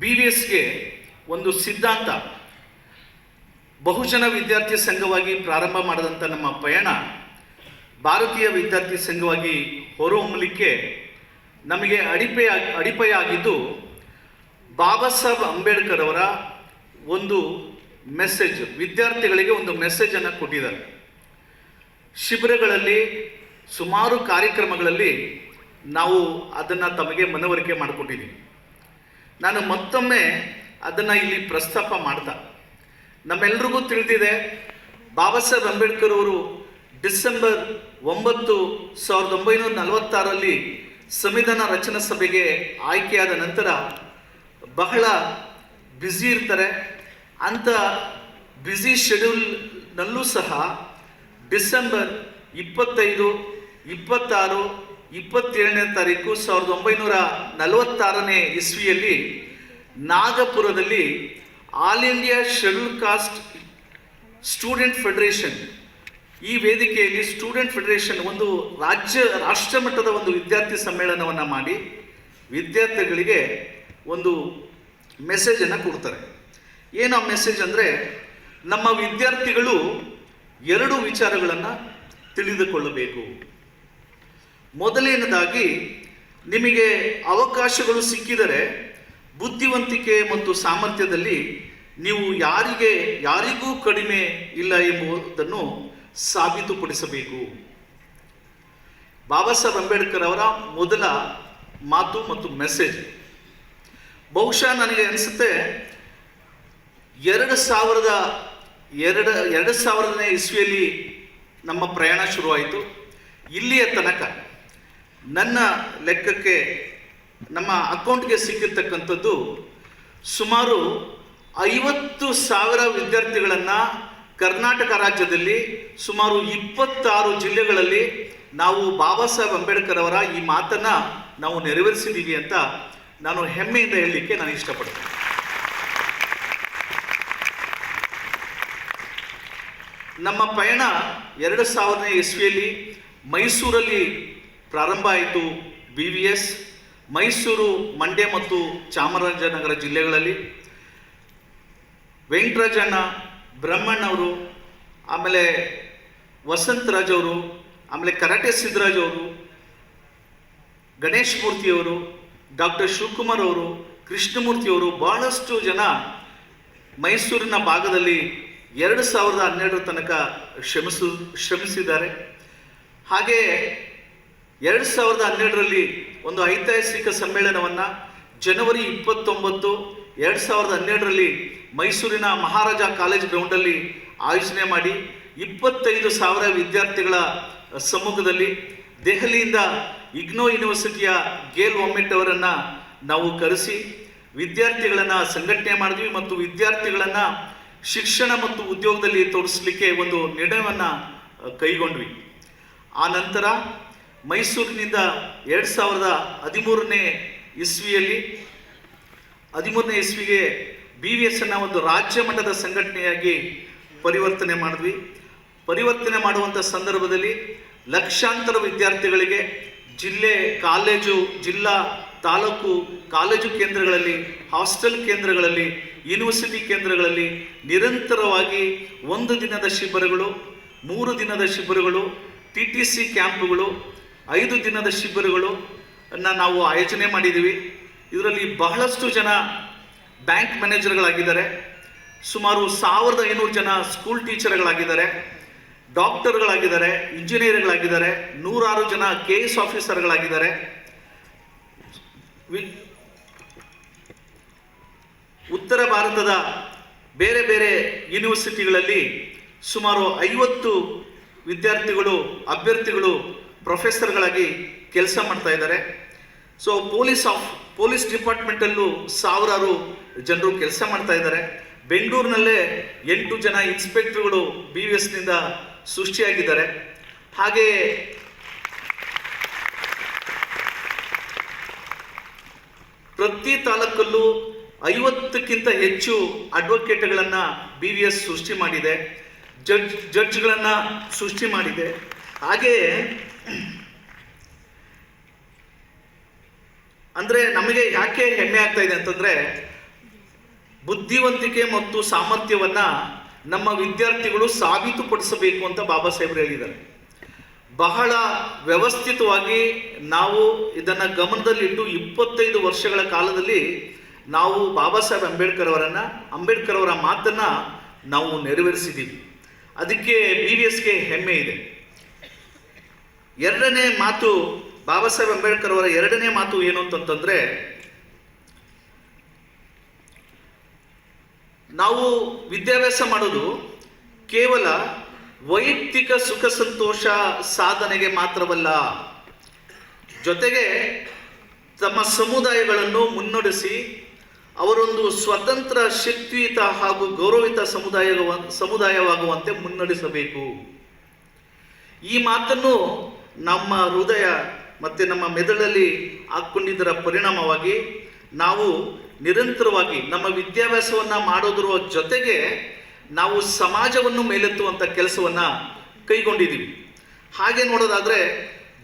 B V ಎಸ್ಗೆ ಒಂದು ಸಿದ್ಧಾಂತ. ಬಹುಜನ ವಿದ್ಯಾರ್ಥಿ ಸಂಘವಾಗಿ ಪ್ರಾರಂಭ ಮಾಡಿದಂಥ ನಮ್ಮ ಪಯಣ. ಭಾರತೀಯ ವಿದ್ಯಾರ್ಥಿ ಸಂಘವಾಗಿ ಹೊರಹೊಮ್ಮಲಿಕ್ಕೆ ನಮಗೆ ಅಡಿಪೆಯ ಅಡಿಪೆಯಾಗಿದ್ದು ಬಾಬಾ ಸಾಹೇಬ್ ಅಂಬೇಡ್ಕರ್ ಅವರ ಒಂದು ಮೆಸೇಜ್, ವಿದ್ಯಾರ್ಥಿಗಳಿಗೆ ಒಂದು ಮೆಸೇಜನ್ನು ಕೊಟ್ಟಿದ್ದಾರೆ. ಶಿಬಿರಗಳಲ್ಲಿ, ಸುಮಾರು ಕಾರ್ಯಕ್ರಮಗಳಲ್ಲಿ ನಾವು ಅದನ್ನು ತಮಗೆ ಮನವರಿಕೆ ಮಾಡಿಕೊಟ್ಟಿದ್ದೀವಿ. ನಾನು ಮತ್ತೊಮ್ಮೆ ಅದನ್ನು ಇಲ್ಲಿ ಪ್ರಸ್ತಾಪ ಮಾಡ್ತಾ. ನಮ್ಮೆಲ್ರಿಗೂ ತಿಳಿದಿದೆ, ಬಾಬಾ ಸಾಹೇಬ್ ಅಂಬೇಡ್ಕರ್ ಅವರು ಡಿಸೆಂಬರ್ ಒಂಬತ್ತು ಸಾವಿರದ ಒಂಬೈನೂರ ನಲವತ್ತಾರಲ್ಲಿ ಸಂವಿಧಾನ ರಚನಾ ಸಭೆಗೆ ಆಯ್ಕೆಯಾದ ನಂತರ ಬಹಳ ಬ್ಯುಸಿ ಇರ್ತಾರೆ. ಅಂಥ ಬ್ಯುಸಿ ಶೆಡ್ಯೂಲ್ನಲ್ಲೂ ಸಹ ಡಿಸೆಂಬರ್ ಇಪ್ಪತ್ತೈದು, ಇಪ್ಪತ್ತಾರು ಇಪ್ಪತ್ತೇಳನೇ ತಾರೀಕು ಸಾವಿರದ ಒಂಬೈನೂರ ನಲವತ್ತಾರನೇ ಇಸ್ವಿಯಲ್ಲಿ ನಾಗಪುರದಲ್ಲಿ all India schedule caste student federation. ಈ ವೇದಿಕೆಯಲ್ಲಿ ಸ್ಟೂಡೆಂಟ್ ಫೆಡರೇಷನ್ ಒಂದು ರಾಜ್ಯ, ರಾಷ್ಟ್ರ ಮಟ್ಟದ ಒಂದು ವಿದ್ಯಾರ್ಥಿ ಸಮ್ಮೇಳನವನ್ನು ಮಾಡಿ ವಿದ್ಯಾರ್ಥಿಗಳಿಗೆ ಒಂದು ಮೆಸೇಜನ್ನು ಕೊಡ್ತಾರೆ. ಏನು ಆ ಮೆಸೇಜ್ ಅಂದರೆ ನಮ್ಮ ವಿದ್ಯಾರ್ಥಿಗಳು ಎರಡು ವಿಚಾರಗಳನ್ನು ತಿಳಿದುಕೊಳ್ಳಬೇಕು. ಮೊದಲನೇದಾಗಿ ನಿಮಗೆ ಅವಕಾಶಗಳು ಸಿಕ್ಕಿದರೆ ಬುದ್ಧಿವಂತಿಕೆ ಮತ್ತು ಸಾಮರ್ಥ್ಯದಲ್ಲಿ ನೀವು ಯಾರಿಗೆ, ಯಾರಿಗೂ ಕಡಿಮೆ ಇಲ್ಲ ಎಂಬುದನ್ನು ಸಾಬೀತುಪಡಿಸಬೇಕು. ಬಾಬಾ ಸಾಹೇಬ್ ಅಂಬೇಡ್ಕರ್ ಅವರ ಮೊದಲ ಮಾತು ಮತ್ತು ಮೆಸೇಜ್. ಬಹುಶಃ ನನಗೆ ಅನಿಸುತ್ತೆ ಎರಡು ಸಾವಿರದ ಎರಡು ಎರಡು ಸಾವಿರದನೇ ಇಸ್ವಿಯಲ್ಲಿ ನಮ್ಮ ಪ್ರಯಾಣ ಶುರುವಾಯಿತು. ಇಲ್ಲಿಯ ತನಕ ನನ್ನ ಲೆಕ್ಕಕ್ಕೆ ನಮ್ಮ ಅಕೌಂಟ್ಗೆ ಸಿಕ್ಕಿರ್ತಕ್ಕಂಥದ್ದು ಸುಮಾರು ಐವತ್ತು ಸಾವಿರ ವಿದ್ಯಾರ್ಥಿಗಳನ್ನು ಕರ್ನಾಟಕ ರಾಜ್ಯದಲ್ಲಿ ಸುಮಾರು ಇಪ್ಪತ್ತಾರು ಜಿಲ್ಲೆಗಳಲ್ಲಿ ನಾವು ಬಾಬಾ ಸಾಹೇಬ್ ಅಂಬೇಡ್ಕರ್ ಅವರ ಈ ಮಾತನ್ನು ನಾವು ನೆರವೇರಿಸಿದ್ದೀವಿ ಅಂತ ನಾನು ಹೆಮ್ಮೆಯಿಂದ ಹೇಳಲಿಕ್ಕೆ ನಾನು ಇಷ್ಟಪಡ್ತೇನೆ. ನಮ್ಮ ಪಯಣ ಎರಡು ಸಾವಿರನೇ ಇಸ್ವಿಯಲ್ಲಿ ಮೈಸೂರಲ್ಲಿ ಪ್ರಾರಂಭ ಆಯಿತು B V S Mysuru, Mandya ಮತ್ತು ಚಾಮರಾಜನಗರ ಜಿಲ್ಲೆಗಳಲ್ಲಿ. ವೆಂಕಟರಾಜಣ್ಣ ಬ್ರಹ್ಮಣ್ಣವರು, ಆಮೇಲೆ ವಸಂತರಾಜ್ ಅವರು, ಆಮೇಲೆ ಕರಾಟೆ ಸಿದ್ದರಾಜ್ ಅವರು, ಗಣೇಶ್ ಮೂರ್ತಿಯವರು ಡಾಕ್ಟರ್ ಶಿವಕುಮಾರ್ ಅವರು ಕೃಷ್ಣಮೂರ್ತಿಯವರು ಬಹಳಷ್ಟು ಜನ ಮೈಸೂರಿನ ಭಾಗದಲ್ಲಿ ಎರಡು ಸಾವಿರದ ಹನ್ನೆರಡರ ತನಕ ಶ್ರಮಿಸು ಶ್ರಮಿಸಿದ್ದಾರೆ. ಹಾಗೆ ಎರಡು ಸಾವಿರದ ಹನ್ನೆರಡರಲ್ಲಿ ಒಂದು ಐತಿಹಾಸಿಕ ಸಮ್ಮೇಳನವನ್ನು ಜನವರಿ ಇಪ್ಪತ್ತೊಂಬತ್ತು, ಎರಡು ಸಾವಿರದ ಹನ್ನೆರಡರಲ್ಲಿ ಮೈಸೂರಿನ ಮಹಾರಾಜ ಕಾಲೇಜ್ ಗ್ರೌಂಡಲ್ಲಿ ಆಯೋಜನೆ ಮಾಡಿ ಇಪ್ಪತ್ತೈದು ಸಾವಿರ ವಿದ್ಯಾರ್ಥಿಗಳ ಸಮ್ಮುಖದಲ್ಲಿ ದೆಹಲಿಯಿಂದ ಇಗ್ನೋ ಯೂನಿವರ್ಸಿಟಿಯ ಗೇಲ್ ಒಮ್ಮೆಟ್ ಅವರನ್ನು ನಾವು ಕರೆಸಿ ವಿದ್ಯಾರ್ಥಿಗಳನ್ನು ಸಂಘಟನೆ ಮಾಡಿದ್ವಿ ಮತ್ತು ವಿದ್ಯಾರ್ಥಿಗಳನ್ನು ಶಿಕ್ಷಣ ಮತ್ತು ಉದ್ಯೋಗದಲ್ಲಿ ತೊಡಗಿಸ್ಲಿಕ್ಕೆ ಒಂದು ನಿರ್ಣಯವನ್ನು ಕೈಗೊಂಡ್ವಿ. ಆ ನಂತರ ಮೈಸೂರಿನಿಂದ ಎರಡು ಸಾವಿರದ ಹದಿಮೂರನೇ ಇಸ್ವಿಯಲ್ಲಿ, ಹದಿಮೂರನೇ ಇಸ್ವಿಗೆ ಬಿ ವಿ ಎಸ್ ಅನ್ನು ಒಂದು ರಾಜ್ಯ ಮಟ್ಟದ ಸಂಘಟನೆಯಾಗಿ ಪರಿವರ್ತನೆ ಮಾಡಿದ್ವಿ. ಪರಿವರ್ತನೆ ಮಾಡುವಂಥ ಸಂದರ್ಭದಲ್ಲಿ ಲಕ್ಷಾಂತರ ವಿದ್ಯಾರ್ಥಿಗಳಿಗೆ ಜಿಲ್ಲೆ, ಕಾಲೇಜು, ಜಿಲ್ಲಾ, ತಾಲೂಕು, ಕಾಲೇಜು ಕೇಂದ್ರಗಳಲ್ಲಿ, ಹಾಸ್ಟೆಲ್ ಕೇಂದ್ರಗಳಲ್ಲಿ, ಯೂನಿವರ್ಸಿಟಿ ಕೇಂದ್ರಗಳಲ್ಲಿ ನಿರಂತರವಾಗಿ ಒಂದು ದಿನದ ಶಿಬಿರಗಳು, ಮೂರು ದಿನದ ಶಿಬಿರಗಳು, ಟಿ ಟಿ ಸಿ ಕ್ಯಾಂಪ್ಗಳು ಐದು ದಿನದ ಶಿಬಿರಗಳು ನಾವು ಆಯೋಜನೆ ಮಾಡಿದ್ದೀವಿ. ಇದರಲ್ಲಿ ಬಹಳಷ್ಟು ಜನ ಬ್ಯಾಂಕ್ ಮ್ಯಾನೇಜರ್ಗಳಾಗಿದ್ದಾರೆ. ಸುಮಾರು ಸಾವಿರದ ಐನೂರು ಜನ ಸ್ಕೂಲ್ ಟೀಚರ್ಗಳಾಗಿದ್ದಾರೆ. ಡಾಕ್ಟರ್ಗಳಾಗಿದ್ದಾರೆ, ಇಂಜಿನಿಯರ್ಗಳಾಗಿದ್ದಾರೆ, ನೂರಾರು ಜನ ಕೆ ಎಸ್ ಆಫೀಸರ್ಗಳಾಗಿದ್ದಾರೆ ಉತ್ತರ ಭಾರತದ ಬೇರೆ ಬೇರೆ ಯೂನಿವರ್ಸಿಟಿಗಳಲ್ಲಿ ಸುಮಾರು ಐವತ್ತು ವಿದ್ಯಾರ್ಥಿಗಳು, ಅಭ್ಯರ್ಥಿಗಳು ಪ್ರೊಫೆಸರ್ಗಳಾಗಿ ಕೆಲಸ ಮಾಡ್ತಾ ಇದ್ದಾರೆ. ಸೊ ಪೊಲೀಸ್ ಆಫ್ ಪೊಲೀಸ್ ಡಿಪಾರ್ಟ್ಮೆಂಟಲ್ಲೂ ಸಾವಿರಾರು ಜನರು ಕೆಲಸ ಮಾಡ್ತಾ ಇದ್ದಾರೆ. ಬೆಂಗಳೂರಿನಲ್ಲೇ ಎಂಟು ಜನ ಇನ್ಸ್ಪೆಕ್ಟರ್ಗಳು ಬಿ ವಿ ಎಸ್ನಿಂದ ಸೃಷ್ಟಿಯಾಗಿದ್ದಾರೆ. ಹಾಗೆ ಪ್ರತಿ ತಾಲೂಕಲ್ಲೂ ಐವತ್ತಕ್ಕಿಂತ ಹೆಚ್ಚು ಅಡ್ವೊಕೇಟ್ಗಳನ್ನು ಬಿ ವಿ ಎಸ್ ಸೃಷ್ಟಿ ಮಾಡಿದೆ. ಜಡ್ಜ್ ಜಡ್ಜ್ಗಳನ್ನು ಸೃಷ್ಟಿ ಮಾಡಿದೆ. ಹಾಗೆಯೇ ಅಂದರೆ ನಮಗೆ ಯಾಕೆ ಹೆಮ್ಮೆ ಆಗ್ತಾ ಇದೆ ಅಂತಂದರೆ ಬುದ್ಧಿವಂತಿಕೆ ಮತ್ತು ಸಾಮರ್ಥ್ಯವನ್ನ ನಮ್ಮ ವಿದ್ಯಾರ್ಥಿಗಳು ಸಾಬೀತುಪಡಿಸಬೇಕು ಅಂತ ಬಾಬಾ ಸಾಹೇಬ್ರು ಹೇಳಿದ್ದಾರೆ. ಬಹಳ ವ್ಯವಸ್ಥಿತವಾಗಿ ನಾವು ಇದನ್ನು ಗಮನದಲ್ಲಿಟ್ಟು ಇಪ್ಪತ್ತೈದು ವರ್ಷಗಳ ಕಾಲದಲ್ಲಿ ನಾವು ಬಾಬಾ ಸಾಹೇಬ್ ಅಂಬೇಡ್ಕರ್ ಅವರನ್ನು, ಅಂಬೇಡ್ಕರ್ ಅವರ ಮಾತನ್ನ ನಾವು ನೆರವೇರಿಸಿದ್ದೀವಿ ಅದಕ್ಕೆ ಬಿ ವಿ ಎಸ್ಗೆ ಹೆಮ್ಮೆ ಇದೆ. ಎರಡನೇ ಮಾತು ಬಾಬಾ ಸಾಹೇಬ್ ಅಂಬೇಡ್ಕರ್ ಅವರ ಎರಡನೇ ಮಾತು ಏನು ಅಂತಂತಂದರೆ, ನಾವು ವಿದ್ಯಾಭ್ಯಾಸ ಮಾಡೋದು ಕೇವಲ ವೈಯಕ್ತಿಕ ಸುಖ ಸಂತೋಷ ಸಾಧನೆಗೆ ಮಾತ್ರವಲ್ಲ, ಜೊತೆಗೆ ತಮ್ಮ ಸಮುದಾಯಗಳನ್ನು ಮುನ್ನಡೆಸಿ ಅವರೊಂದು ಸ್ವತಂತ್ರ ಶಕ್ತಿಯುತ ಹಾಗೂ ಗೌರವಿತ ಸಮುದಾಯ ಸಮುದಾಯವಾಗುವಂತೆ ಮುನ್ನಡೆಸಬೇಕು. ಈ ಮಾತನ್ನು ನಮ್ಮ ಹೃದಯ ಮತ್ತು ನಮ್ಮ ಮೆದುಳಲ್ಲಿ ಹಾಕ್ಕೊಂಡಿದ್ದರ ಪರಿಣಾಮವಾಗಿ ನಾವು ನಿರಂತರವಾಗಿ ನಮ್ಮ ವಿದ್ಯಾಭ್ಯಾಸವನ್ನು ಮಾಡೋದ್ರ ಜೊತೆಗೆ ನಾವು ಸಮಾಜವನ್ನು ಮೇಲೆತ್ತುವಂಥ ಕೆಲಸವನ್ನು ಕೈಗೊಂಡಿದ್ದೀವಿ. ಹಾಗೆ ನೋಡೋದಾದರೆ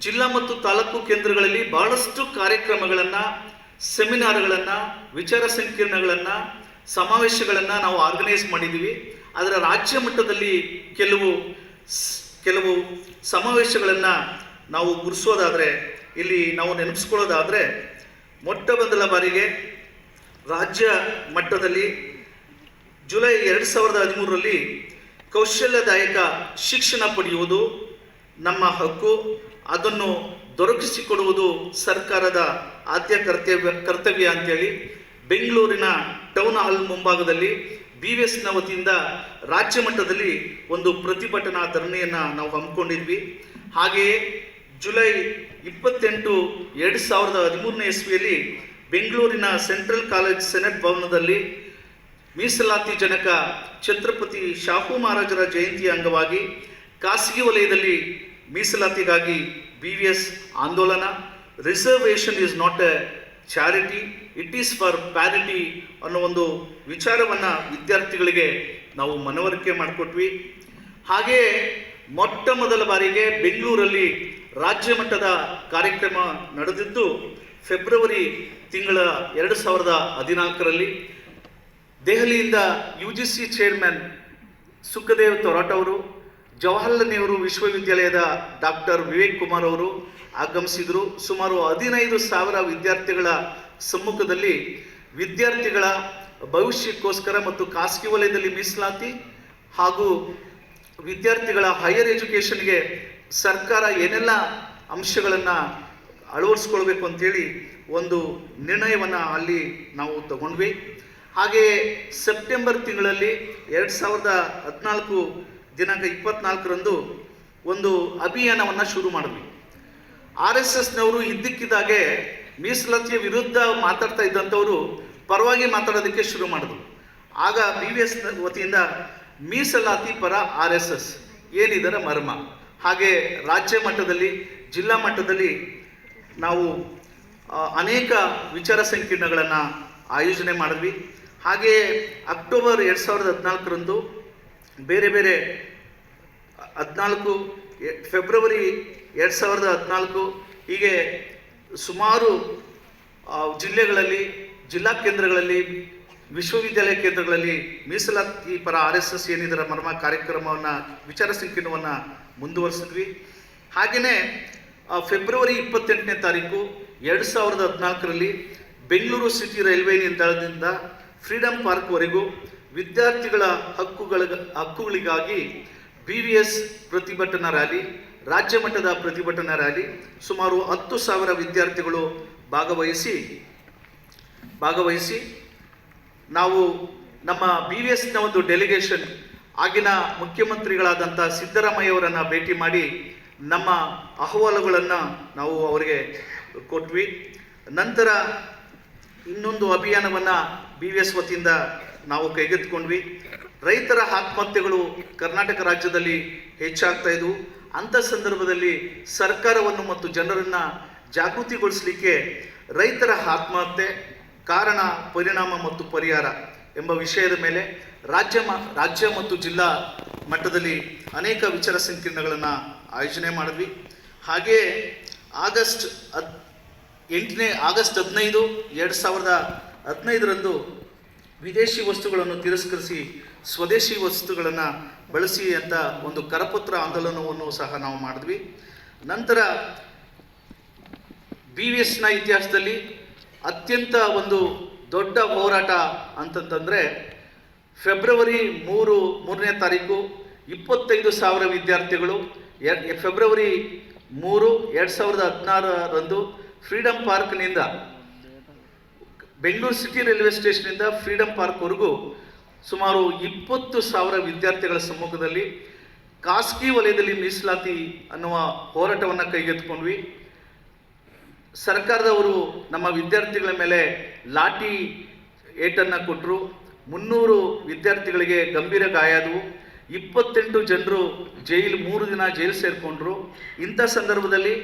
ಜಿಲ್ಲಾ ಮತ್ತು ತಾಲೂಕು ಕೇಂದ್ರಗಳಲ್ಲಿ ಬಹಳಷ್ಟು ಕಾರ್ಯಕ್ರಮಗಳನ್ನು, ಸೆಮಿನಾರ್ಗಳನ್ನು, ವಿಚಾರ ಸಂಕೀರ್ಣಗಳನ್ನು, ಸಮಾವೇಶಗಳನ್ನು ನಾವು ಆರ್ಗನೈಸ್ ಮಾಡಿದ್ದೀವಿ. ಅದರ ರಾಜ್ಯ ಮಟ್ಟದಲ್ಲಿ ಕೆಲವು ಕೆಲವು ಸಮಾವೇಶಗಳನ್ನು ನಾವು ಗುರುಸೋದಾದರೆ, ಇಲ್ಲಿ ನಾವು ನೆನಪಿಸ್ಕೊಳ್ಳೋದಾದರೆ, ಮೊಟ್ಟ ಮೊದಲ ಬಾರಿಗೆ ರಾಜ್ಯ ಮಟ್ಟದಲ್ಲಿ ಜುಲೈ ಎರಡು ಸಾವಿರದ ಹದಿಮೂರರಲ್ಲಿ ಕೌಶಲ್ಯದಾಯಕ ಶಿಕ್ಷಣ ಪಡೆಯುವುದು ನಮ್ಮ ಹಕ್ಕು. ಅದನ್ನು ದೊರಕಿಸಿಕೊಡುವುದು ಸರ್ಕಾರದ ಆದ್ಯ ಕರ್ತವ್ಯ ಕರ್ತವ್ಯ ಅಂತೇಳಿ ಬೆಂಗಳೂರಿನ ಟೌನ್ ಹಾಲ್ ಮುಂಭಾಗದಲ್ಲಿ ಬಿ ವಿ ಎಸ್ನ ವತಿಯಿಂದ ರಾಜ್ಯ ಮಟ್ಟದಲ್ಲಿ ಒಂದು ಪ್ರತಿಭಟನಾ ಧರಣಿಯನ್ನು ನಾವು ಹಮ್ಮಿಕೊಂಡಿದ್ವಿ. ಹಾಗೆಯೇ ಜುಲೈ ಇಪ್ಪತ್ತೆಂಟು ಎರಡು ಸಾವಿರದ ಹದಿಮೂರನೇ ಇಸ್ವಿಯಲ್ಲಿ ಬೆಂಗಳೂರಿನ ಸೆಂಟ್ರಲ್ ಕಾಲೇಜ್ ಸೆನೆಟ್ ಭವನದಲ್ಲಿ ಮೀಸಲಾತಿ ಜನಕ ಛತ್ರಪತಿ ಶಾಹು ಮಹಾರಾಜರ ಜಯಂತಿಯ ಅಂಗವಾಗಿ ಖಾಸಗಿ ವಲಯದಲ್ಲಿ ಮೀಸಲಾತಿಗಾಗಿ ಬಿ ವಿ ಎಸ್ ಆಂದೋಲನ. Reservation is not a charity it is for parity ಅನ್ನೋ ಒಂದು ವಿಚಾರವನ್ನು ವಿದ್ಯಾರ್ಥಿಗಳಿಗೆ ನಾವು ಮನವರಿಕೆ ಮಾಡಿಕೊಟ್ವಿ. ಹಾಗೆಯೇ ಮೊಟ್ಟ ಮೊದಲ ಬಾರಿಗೆ ಬೆಂಗಳೂರಲ್ಲಿ ರಾಜ್ಯ ಮಟ್ಟದ ಕಾರ್ಯಕ್ರಮ ನಡೆದಿದ್ದು ಫೆಬ್ರವರಿ ತಿಂಗಳ ಎರಡು ಸಾವಿರದ ಹದಿನಾಲ್ಕರಲ್ಲಿ ದೆಹಲಿಯಿಂದ U G C chairman Sukhdev Thorat ಅವರು, ಜವಾಹರ್ಲಾಲ್ ನೆಹರು ವಿಶ್ವವಿದ್ಯಾಲಯದ ಡಾಕ್ಟರ್ ವಿವೇಕ್ ಕುಮಾರ್ ಅವರು ಆಗಮಿಸಿದರು. ಸುಮಾರು ಹದಿನೈದು ಸಾವಿರ ವಿದ್ಯಾರ್ಥಿಗಳ ಸಮ್ಮುಖದಲ್ಲಿ ವಿದ್ಯಾರ್ಥಿಗಳ ಭವಿಷ್ಯಕ್ಕೋಸ್ಕರ ಮತ್ತು ಖಾಸಗಿ ವಲಯದಲ್ಲಿ ಮೀಸಲಾತಿ ಹಾಗೂ ವಿದ್ಯಾರ್ಥಿಗಳ ಹೈಯರ್ ಎಜುಕೇಷನ್ಗೆ ಸರ್ಕಾರ ಏನೆಲ್ಲ ಅಂಶಗಳನ್ನು ಅಳವಡಿಸ್ಕೊಳ್ಬೇಕು ಅಂತೇಳಿ ಒಂದು ನಿರ್ಣಯವನ್ನು ಅಲ್ಲಿ ನಾವು ತಗೊಂಡ್ವಿ. ಹಾಗೆಯೇ ಸೆಪ್ಟೆಂಬರ್ ತಿಂಗಳಲ್ಲಿ ಎರಡು ಸಾವಿರದ ಹದಿನಾಲ್ಕು ದಿನಾಂಕ ಇಪ್ಪತ್ನಾಲ್ಕರಂದು ಒಂದು ಅಭಿಯಾನವನ್ನು ಶುರು ಮಾಡಿದ್ವಿ. ಆರ್ ಎಸ್ ಎಸ್ನವರು ಇದ್ದಕ್ಕಿದ್ದಾಗೆ ಮೀಸಲಾತಿಯ ವಿರುದ್ಧ ಮಾತಾಡ್ತಾ ಇದ್ದಂಥವರು ಪರವಾಗಿ ಮಾತಾಡೋದಕ್ಕೆ ಶುರು ಮಾಡಿದ್ರು. ಆಗ ಬಿ ವಿ ಎಸ್ ವತಿಯಿಂದ ಮೀಸಲಾತಿ ಪರ ಆರ್ ಎಸ್ ಎಸ್ ಏನಿದರ ಮರ್ಮ. ಹಾಗೆ ರಾಜ್ಯ ಮಟ್ಟದಲ್ಲಿ, ಜಿಲ್ಲಾ ಮಟ್ಟದಲ್ಲಿ ನಾವು ಅನೇಕ ವಿಚಾರ ಸಂಕಿರಣಗಳನ್ನು ಆಯೋಜನೆ ಮಾಡಿದ್ವಿ. ಹಾಗೆಯೇ ಅಕ್ಟೋಬರ್ ಎರಡು ಸಾವಿರದ ಹದಿನಾಲ್ಕರಂದು ಬೇರೆ ಬೇರೆ ಹದಿನಾಲ್ಕು ಫೆಬ್ರವರಿ ಎರಡು ಸಾವಿರದ ಹದಿನಾಲ್ಕು ಹೀಗೆ ಸುಮಾರು ಜಿಲ್ಲೆಗಳಲ್ಲಿ, ಜಿಲ್ಲಾ ಕೇಂದ್ರಗಳಲ್ಲಿ ವಿಶ್ವವಿದ್ಯಾಲಯ ಕೇಂದ್ರಗಳಲ್ಲಿ ಮೀಸಲಾತಿ ಪರ ಆರ್ ಎಸ್ ಎಸ್ ಏನಿದರ ಮರ್ಮ ಕಾರ್ಯಕ್ರಮವನ್ನು ವಿಚಾರ ಸಂಕಿರಣವನ್ನು ಮುಂದುವರಿಸಿದ್ವಿ. ಹಾಗೆಯೇ ಫೆಬ್ರವರಿ ಇಪ್ಪತ್ತೆಂಟನೇ ತಾರೀಕು ಎರಡು ಸಾವಿರದ ಹದಿನಾಲ್ಕರಲ್ಲಿ ಬೆಂಗಳೂರು ಸಿಟಿ ರೈಲ್ವೆ ನಿಲ್ದಾಣದಿಂದ ಫ್ರೀಡಂ ಪಾರ್ಕ್ವರೆಗೂ ವಿದ್ಯಾರ್ಥಿಗಳ ಹಕ್ಕುಗಳ, ಹಕ್ಕುಗಳಿಗಾಗಿ ಬಿ ವಿ ಎಸ್ ಪ್ರತಿಭಟನಾ ರ್ಯಾಲಿ, ರಾಜ್ಯ ಮಟ್ಟದ ಪ್ರತಿಭಟನಾ ರ್ಯಾಲಿ, ಸುಮಾರು ಹತ್ತು ಸಾವಿರ ವಿದ್ಯಾರ್ಥಿಗಳು ಭಾಗವಹಿಸಿ ಭಾಗವಹಿಸಿ ನಾವು ನಮ್ಮ ಬಿ ವಿ ಎಸ್ನ ಒಂದು ಡೆಲಿಗೇಷನ್ ಆಗಿನ ಮುಖ್ಯಮಂತ್ರಿಗಳಾದಂಥ ಸಿದ್ದರಾಮಯ್ಯವರನ್ನು ಭೇಟಿ ಮಾಡಿ ನಮ್ಮ ಅಹವಾಲುಗಳನ್ನು ನಾವು ಅವರಿಗೆ ಕೊಟ್ವಿ. ನಂತರ ಇನ್ನೊಂದು ಅಭಿಯಾನವನ್ನು ಬಿ ವಿ ಎಸ್ ವತಿಯಿಂದ ನಾವು ಕೈಗೆತ್ತಿಕೊಂಡ್ವಿ. ರೈತರ ಆತ್ಮಹತ್ಯೆಗಳು ಕರ್ನಾಟಕ ರಾಜ್ಯದಲ್ಲಿ ಹೆಚ್ಚಾಗ್ತಾ ಇದ್ವು. ಅಂಥ ಸಂದರ್ಭದಲ್ಲಿ ಸರ್ಕಾರವನ್ನು ಮತ್ತು ಜನರನ್ನು ಜಾಗೃತಿಗೊಳಿಸಲಿಕ್ಕೆ ರೈತರ ಆತ್ಮಹತ್ಯೆ ಕಾರಣ, ಪರಿಣಾಮ ಮತ್ತು ಪರಿಹಾರ ಎಂಬ ವಿಷಯದ ಮೇಲೆ ರಾಜ್ಯ ರಾಜ್ಯ ಮತ್ತು ಜಿಲ್ಲಾ ಮಟ್ಟದಲ್ಲಿ ಅನೇಕ ವಿಚಾರ ಸಂಕಿರಣಗಳನ್ನು ಆಯೋಜನೆ ಮಾಡಿದ್ವಿ. ಹಾಗೆಯೇ ಆಗಸ್ಟ್ ಹದ್, ಎಂಟನೇ ಆಗಸ್ಟ್ ಹದಿನೈದು, ಎರಡು ಸಾವಿರದ ಹದಿನೈದರಂದು ವಿದೇಶಿ ವಸ್ತುಗಳನ್ನು ತಿರಸ್ಕರಿಸಿ ಸ್ವದೇಶಿ ವಸ್ತುಗಳನ್ನು ಬಳಸಿ ಅಂತ ಒಂದು ಕರಪತ್ರ ಆಂದೋಲನವನ್ನು ಸಹ ನಾವು ಮಾಡಿದ್ವಿ. ನಂತರ ಬಿ ವಿ ಎಸ್ನ ಇತಿಹಾಸದಲ್ಲಿ ಅತ್ಯಂತ ಒಂದು ದೊಡ್ಡ ಹೋರಾಟ ಅಂತಂತಂದರೆ ಫೆಬ್ರವರಿ ಮೂರು, ಮೂರನೇ ತಾರೀಕು, ಇಪ್ಪತ್ತೈದು ಸಾವಿರ ವಿದ್ಯಾರ್ಥಿಗಳು ಫೆಬ್ರವರಿ ಮೂರು, ಎರಡು ಸಾವಿರದ ಹದಿನಾರರಂದು ಫ್ರೀಡಮ್ ಪಾರ್ಕ್ನಿಂದ, ಬೆಂಗಳೂರು ಸಿಟಿ ರೈಲ್ವೆ ಸ್ಟೇಷನಿಂದ ಫ್ರೀಡಮ್ ಪಾರ್ಕ್ವರೆಗೂ ಸುಮಾರು ಇಪ್ಪತ್ತು ಸಾವಿರ ವಿದ್ಯಾರ್ಥಿಗಳ ಸಮ್ಮುಖದಲ್ಲಿ ಖಾಸಗಿ ವಲಯದಲ್ಲಿ ಮೀಸಲಾತಿ ಅನ್ನುವ ಹೋರಾಟವನ್ನು ಕೈಗೆತ್ತಿಕೊಂಡ್ವಿ. ಸರ್ಕಾರದವರು ನಮ್ಮ ವಿದ್ಯಾರ್ಥಿಗಳ ಮೇಲೆ ಲಾಠಿ ಏಟನ್ನು ಕೊಟ್ಟರು. ಮುನ್ನೂರು ವಿದ್ಯಾರ್ಥಿಗಳಿಗೆ ಗಂಭೀರ ಗಾಯ ಆದವು. ಇಪ್ಪತ್ತೆಂಟು ಜನರು ಜೈಲು, ಮೂರು ದಿನ ಜೈಲು ಸೇರಿಕೊಂಡ್ರು. ಇಂಥ ಸಂದರ್ಭದಲ್ಲಿ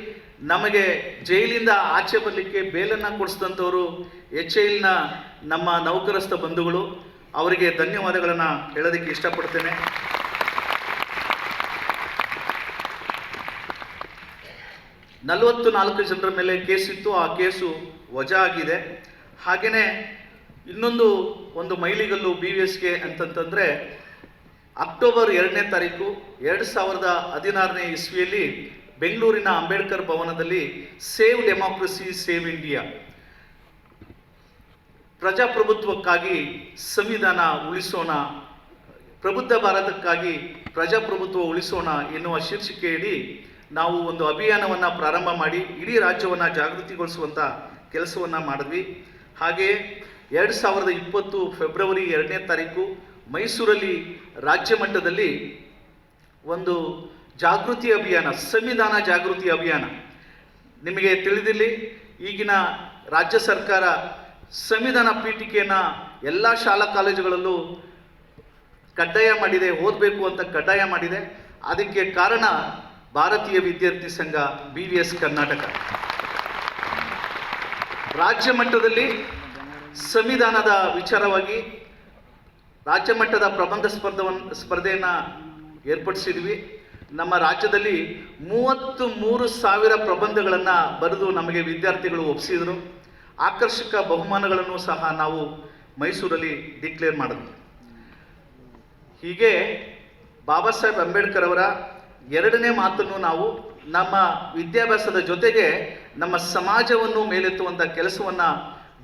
ನಮಗೆ ಜೈಲಿಂದ ಆಚೆ ಬರಲಿಕ್ಕೆ ಬೇಲನ್ನು ಕೊಡಿಸಿದಂಥವರು ಎಚ್ ಐಲ್ನ ನಮ್ಮ ನೌಕರಸ್ಥ ಬಂಧುಗಳು. ಅವರಿಗೆ ಧನ್ಯವಾದಗಳನ್ನು ಹೇಳೋದಕ್ಕೆ ಇಷ್ಟಪಡ್ತೇನೆ. ನಲವತ್ತು ನಾಲ್ಕು ಜನರ ಮೇಲೆ ಕೇಸಿತ್ತು ಆ ಕೇಸು ವಜಾ ಆಗಿದೆ. ಹಾಗೆಯೇ ಇನ್ನೊಂದು ಒಂದು ಮೈಲಿಗಲ್ಲು ಬಿ ವಿ ಎಸ್ಗೆ ಅಂತಂತಂದರೆ ಅಕ್ಟೋಬರ್ ಎರಡನೇ ತಾರೀಕು ಎರಡು ಸಾವಿರದ ಹದಿನಾರನೇ ಇಸ್ವಿಯಲ್ಲಿ ಬೆಂಗಳೂರಿನ ಅಂಬೇಡ್ಕರ್ ಭವನದಲ್ಲಿ ಸೇವ್ ಡೆಮಾಕ್ರಸಿ, ಸೇವ್ ಇಂಡಿಯಾ ಪ್ರಜಾಪ್ರಭುತ್ವಕ್ಕಾಗಿ ಸಂವಿಧಾನ ಉಳಿಸೋಣ, ಪ್ರಬುದ್ಧ ಭಾರತಕ್ಕಾಗಿ ಪ್ರಜಾಪ್ರಭುತ್ವ ಉಳಿಸೋಣ ಎನ್ನುವ ಶೀರ್ಷಿಕೆಯಡಿ ನಾವು ಒಂದು ಅಭಿಯಾನವನ್ನು ಪ್ರಾರಂಭ ಮಾಡಿ ಇಡೀ ರಾಜ್ಯವನ್ನು ಜಾಗೃತಿಗೊಳಿಸುವಂಥ ಕೆಲಸವನ್ನು ಮಾಡಿದ್ವಿ. ಹಾಗೆಯೇ ಎರಡು ಸಾವಿರದ ಇಪ್ಪತ್ತು ಫೆಬ್ರವರಿ ಎರಡನೇ ತಾರೀಕು ಮೈಸೂರಲ್ಲಿ ರಾಜ್ಯ ಮಟ್ಟದಲ್ಲಿ ಒಂದು ಜಾಗೃತಿ ಅಭಿಯಾನ, ಸಂವಿಧಾನ ಜಾಗೃತಿ ಅಭಿಯಾನ. ನಿಮಗೆ ತಿಳಿದಿರಲಿ, ಈಗಿನ ರಾಜ್ಯ ಸರ್ಕಾರ ಸಂವಿಧಾನ ಪೀಠಿಕೆಯನ್ನು ಎಲ್ಲ ಶಾಲಾ ಕಾಲೇಜುಗಳಲ್ಲೂ ಕಡ್ಡಾಯ ಮಾಡಿದೆ, ಓದಬೇಕು ಅಂತ ಕಡ್ಡಾಯ ಮಾಡಿದೆ. ಅದಕ್ಕೆ ಕಾರಣ ಭಾರತೀಯ ವಿದ್ಯಾರ್ಥಿ ಸಂಘ ಬಿ ವಿ ಎಸ್ ಕರ್ನಾಟಕ. ರಾಜ್ಯ ಮಟ್ಟದಲ್ಲಿ ಸಂವಿಧಾನದ ವಿಚಾರವಾಗಿ ರಾಜ್ಯ ಮಟ್ಟದ ಪ್ರಬಂಧ ಸ್ಪರ್ಧವನ್ನು ಸ್ಪರ್ಧೆಯನ್ನು ಏರ್ಪಡಿಸಿದ್ವಿ. ನಮ್ಮ ರಾಜ್ಯದಲ್ಲಿ ಮೂವತ್ತು ಮೂರು ಸಾವಿರ ಪ್ರಬಂಧಗಳನ್ನು ಬರೆದು ನಮಗೆ ವಿದ್ಯಾರ್ಥಿಗಳು ಒಪ್ಪಿಸಿದರು ಆಕರ್ಷಕ ಬಹುಮಾನಗಳನ್ನು ಸಹ ನಾವು ಮೈಸೂರಲ್ಲಿ ಡಿಕ್ಲೇರ್ ಮಾಡಿದ್ವಿ. ಹೀಗೆ ಬಾಬಾ ಸಾಹೇಬ್ ಅಂಬೇಡ್ಕರ್ ಅವರ ಎರಡನೇ ಮಾತನ್ನು ನಾವು ನಮ್ಮ ವಿದ್ಯಾಭ್ಯಾಸದ ಜೊತೆಗೆ ನಮ್ಮ ಸಮಾಜವನ್ನು ಮೇಲೆತ್ತುವಂಥ ಕೆಲಸವನ್ನು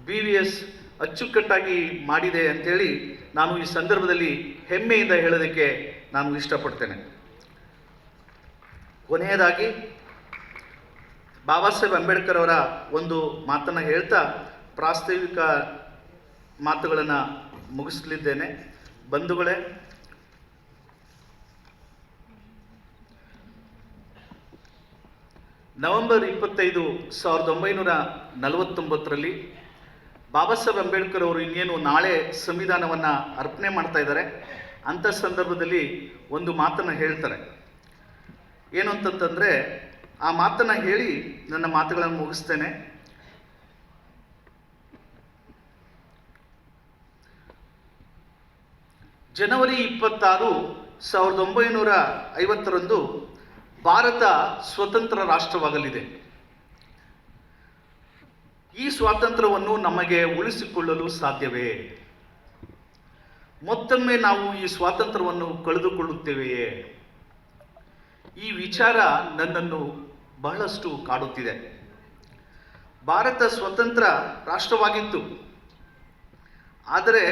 ಬಿ ವಿ ಎಸ್ ಅಚ್ಚುಕಟ್ಟಾಗಿ ಮಾಡಿದೆ ಅಂಥೇಳಿ ನಾನು ಈ ಸಂದರ್ಭದಲ್ಲಿ ಹೆಮ್ಮೆಯಿಂದ ಹೇಳೋದಕ್ಕೆ ನಾನು ಇಷ್ಟಪಡ್ತೇನೆ. ಕೊನೆಯದಾಗಿ ಬಾಬಾ ಸಾಹೇಬ್ ಅಂಬೇಡ್ಕರ್ ಅವರ ಒಂದು ಮಾತನ್ನು ಹೇಳ್ತಾ ಪ್ರಾಸ್ತಾವಿಕ ಮಾತುಗಳನ್ನು ಮುಗಿಸಲಿದ್ದೇನೆ. ಬಂಧುಗಳೇ ನವೆಂಬರ್ ಇಪ್ಪತ್ತೈದು ಸಾವಿರದ ಒಂಬೈನೂರ ನಲವತ್ತೊಂಬತ್ತರಲ್ಲಿ ಬಾಬಾ ಸಾಹೇಬ್ ಅಂಬೇಡ್ಕರ್ ಅವರು ಇನ್ನೇನು ನಾಳೆ ಸಂವಿಧಾನವನ್ನು ಅರ್ಪಣೆ ಮಾಡ್ತಾ ಇದ್ದಾರೆ ಅಂಥ ಸಂದರ್ಭದಲ್ಲಿ ಒಂದು ಮಾತನ್ನು ಹೇಳ್ತಾರೆ. ಏನು ಅಂತಂತಂದರೆ, ಆ ಮಾತನ್ನು ಹೇಳಿ ನನ್ನ ಮಾತುಗಳನ್ನು ಮುಗಿಸ್ತೇನೆ. ಜನವರಿ ಇಪ್ಪತ್ತಾರು ಸಾವಿರದ ಒಂಬೈನೂರ ಐವತ್ತರಂದು ಭಾರತ ಸ್ವತಂತ್ರ ರಾಷ್ಟ್ರವಾಗಲಿದೆ. ಈ ಸ್ವಾತಂತ್ರ್ಯವನ್ನು ನಮಗೆ ಉಳಿಸಿಕೊಳ್ಳಲು ಸಾಧ್ಯವೇ? ಮತ್ತೊಮ್ಮೆ ನಾವು ಈ ಸ್ವಾತಂತ್ರ್ಯವನ್ನು ಕಳೆದುಕೊಳ್ಳುತ್ತೇವೆಯೇ? ಈ ವಿಚಾರ ನನ್ನನ್ನು ಬಹಳಷ್ಟು ಕಾಡುತ್ತಿದೆ. ಭಾರತ ಸ್ವತಂತ್ರ ರಾಷ್ಟ್ರವಾಗಿತ್ತು. ಆದರೆ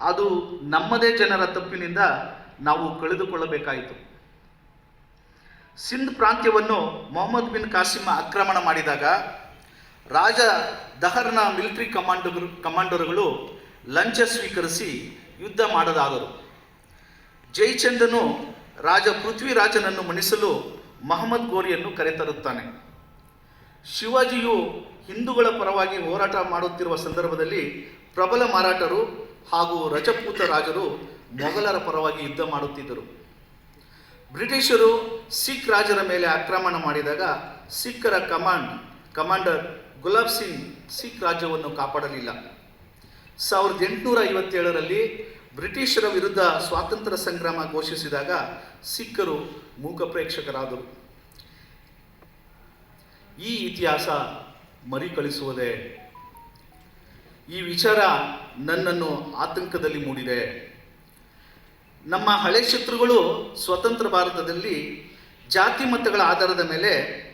ಅದು ನಮ್ಮದೇ ಜನರ ತಪ್ಪಿನಿಂದ ನಾವು ಕಳೆದುಕೊಳ್ಳಬೇಕಾಯಿತು. ಸಿಂಧ್ ಪ್ರಾಂತ್ಯವನ್ನು ಮೊಹಮ್ಮದ್ ಬಿನ್ ಕಾಸಿಮ್ ಆಕ್ರಮಣ ಮಾಡಿದಾಗ ರಾಜ ದಹರ್ನ ಮಿಲಿಟರಿ ಕಮಾಂಡರ್ ಕಮಾಂಡರ್ಗಳು ಲಂಚ ಸ್ವೀಕರಿಸಿ ಯುದ್ಧ ಮಾಡದಾದರು. ಜೈಚಂದನು ರಾಜ ಪೃಥ್ವಿರಾಜನನ್ನು ಮಣಿಸಲು ಮಹಮ್ಮದ್ ಗೋರಿಯನ್ನು ಕರೆತರುತ್ತಾನೆ. ಶಿವಾಜಿಯು ಹಿಂದೂಗಳ ಪರವಾಗಿ ಹೋರಾಟ ಮಾಡುತ್ತಿರುವ ಸಂದರ್ಭದಲ್ಲಿ ಪ್ರಬಲ ಮಾರಾಟರು ಹಾಗೂ ರಜಪೂತ ರಾಜರು ಮೊಘಲರ ಪರವಾಗಿ ಯುದ್ಧ ಮಾಡುತ್ತಿದ್ದರು. ಬ್ರಿಟಿಷರು ಸಿಖ್ ರಾಜರ ಮೇಲೆ ಆಕ್ರಮಣ ಮಾಡಿದಾಗ ಸಿಖ್ಖರ ಕಮಾಂಡ್, ಕಮಾಂಡರ್ ಗುಲಾಬ್ ಸಿಂಗ್ ಸಿಖ್ ರಾಜ್ಯವನ್ನು ಕಾಪಾಡಲಿಲ್ಲ. ಸಾವಿರದ ಎಂಟುನೂರ ಐವತ್ತೇಳರಲ್ಲಿ ಬ್ರಿಟಿಷರ ವಿರುದ್ಧ ಸ್ವಾತಂತ್ರ್ಯ ಸಂಗ್ರಾಮ ಘೋಷಿಸಿದಾಗ ಸಿಖ್ಖರು ಮೂಕ ಪ್ರೇಕ್ಷಕರಾದರು. ಈ ಇತಿಹಾಸ ಮರಿಕಳಿಸುವುದೇ? ಈ ವಿಚಾರ ನನ್ನನ್ನು ಆತಂಕದಲ್ಲಿ ಮೂಡಿದೆ. ನಮ್ಮ ಹಳೆ ಶತ್ರುಗಳು ಸ್ವತಂತ್ರ ಭಾರತದಲ್ಲಿ ಜಾತಿ ಮತಗಳ ಆಧಾರದ ಮೇಲೆ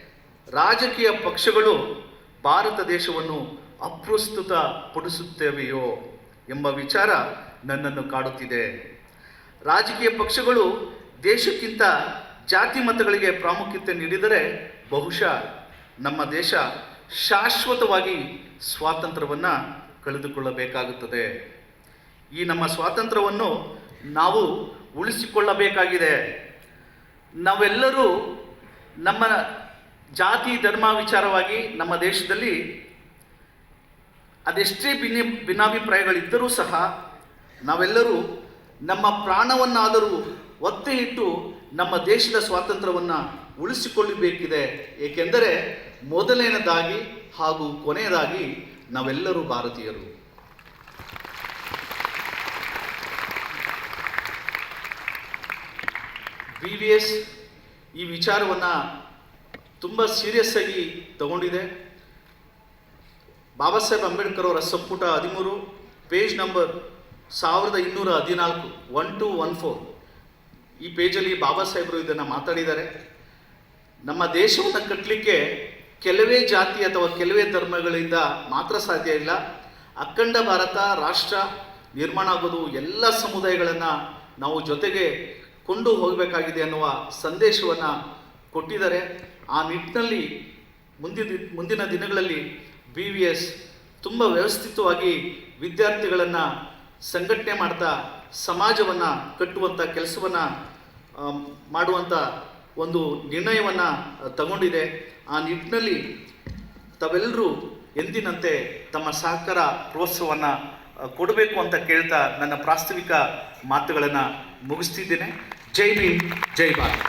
ರಾಜಕೀಯ ಪಕ್ಷಗಳು ಭಾರತ ದೇಶವನ್ನು ಅಪ್ರಸ್ತುತ ಪಡಿಸುತ್ತವೆಯೋ ಎಂಬ ವಿಚಾರ ನನ್ನನ್ನು ಕಾಡುತ್ತಿದೆ. ರಾಜಕೀಯ ಪಕ್ಷಗಳು ದೇಶಕ್ಕಿಂತ ಜಾತಿ ಮತಗಳಿಗೆ ಪ್ರಾಮುಖ್ಯತೆ ನೀಡಿದರೆ ಬಹುಶಃ ನಮ್ಮ ದೇಶ ಶಾಶ್ವತವಾಗಿ ಸ್ವಾತಂತ್ರ್ಯವನ್ನು ಕಳೆದುಕೊಳ್ಳಬೇಕಾಗುತ್ತದೆ. ಈ ನಮ್ಮ ಸ್ವಾತಂತ್ರ್ಯವನ್ನು ನಾವು ಉಳಿಸಿಕೊಳ್ಳಬೇಕಾಗಿದೆ. ನಾವೆಲ್ಲರೂ ನಮ್ಮ ಜಾತಿ ಧರ್ಮ ವಿಚಾರವಾಗಿ ನಮ್ಮ ದೇಶದಲ್ಲಿ ಅದೆಷ್ಟೇ ಭಿನ್ನ ಭಿನ್ನಾಭಿಪ್ರಾಯಗಳಿದ್ದರೂ ಸಹ ನಾವೆಲ್ಲರೂ ನಮ್ಮ ಪ್ರಾಣವನ್ನಾದರೂ ಒತ್ತೆ ಇಟ್ಟು ನಮ್ಮ ದೇಶದ ಸ್ವಾತಂತ್ರ್ಯವನ್ನು ಉಳಿಸಿಕೊಳ್ಳಬೇಕಿದೆ. ಏಕೆಂದರೆ ಮೊದಲನೇದಾಗಿ ಹಾಗೂ ಕೊನೆಯದಾಗಿ ನಾವೆಲ್ಲರೂ ಭಾರತೀಯರು. ಬಿ ವಿ ಎಸ್ ಈ ವಿಚಾರವನ್ನು ತುಂಬ ಸೀರಿಯಸ್ ಆಗಿ ತಗೊಂಡಿದೆ. ಬಾಬಾ ಸಾಹೇಬ್ ಅಂಬೇಡ್ಕರ್ ಅವರ ಸಂಪುಟ ಹದಿಮೂರು ಪೇಜ್ ನಂಬರ್ ಸಾವಿರದ ಇನ್ನೂರ ಹದಿನಾಲ್ಕು ಒನ್ ಟು ಒನ್ ಫೋರ್ ಈ ಪೇಜಲ್ಲಿ ಬಾಬಾ ಸಾಹೇಬರು ಇದನ್ನು ಮಾತಾಡಿದ್ದಾರೆ. ನಮ್ಮ ದೇಶವನ್ನು ಕಟ್ಟಲಿಕ್ಕೆ ಕೆಲವೇ ಜಾತಿ ಅಥವಾ ಕೆಲವೇ ಧರ್ಮಗಳಿಂದ ಮಾತ್ರ ಸಾಧ್ಯ ಇಲ್ಲ. ಅಖಂಡ ಭಾರತ, ರಾಷ್ಟ್ರ ನಿರ್ಮಾಣ ಆಗೋದು ಎಲ್ಲ ಸಮುದಾಯಗಳನ್ನು ನಾವು ಜೊತೆಗೆ ಕೊಂಡು ಹೋಗಬೇಕಾಗಿದೆ ಅನ್ನುವ ಸಂದೇಶವನ್ನು ಕೊಟ್ಟಿದ್ದಾರೆ. ಆ ನಿಟ್ಟಿನಲ್ಲಿ ಮುಂದಿನ ಮುಂದಿನ ದಿನಗಳಲ್ಲಿ ಬಿ ವಿ ಎಸ್ ತುಂಬ ವ್ಯವಸ್ಥಿತವಾಗಿ ವಿದ್ಯಾರ್ಥಿಗಳನ್ನು ಸಂಘಟನೆ ಮಾಡ್ತಾ ಸಮಾಜವನ್ನು ಕಟ್ಟುವಂಥ ಕೆಲಸವನ್ನು ಮಾಡುವಂಥ ಒಂದು ನಿರ್ಣಯವನ್ನು ತಗೊಂಡಿದೆ. ಆ ನಿಟ್ಟಿನಲ್ಲಿ ತಾವೆಲ್ಲರೂ ಎಂದಿನಂತೆ ತಮ್ಮ ಸಹಕಾರ ಪ್ರೋತ್ಸಾಹವನ್ನು ಕೊಡಬೇಕು ಅಂತ ಕೇಳ್ತಾ ನನ್ನ ಪ್ರಾಸ್ತಾವಿಕ ಮಾತುಗಳನ್ನು ಮುಗಿಸ್ತಿದ್ದೇನೆ ಜೈ ಭೀಮ್ ಜೈ ಭಾರತ್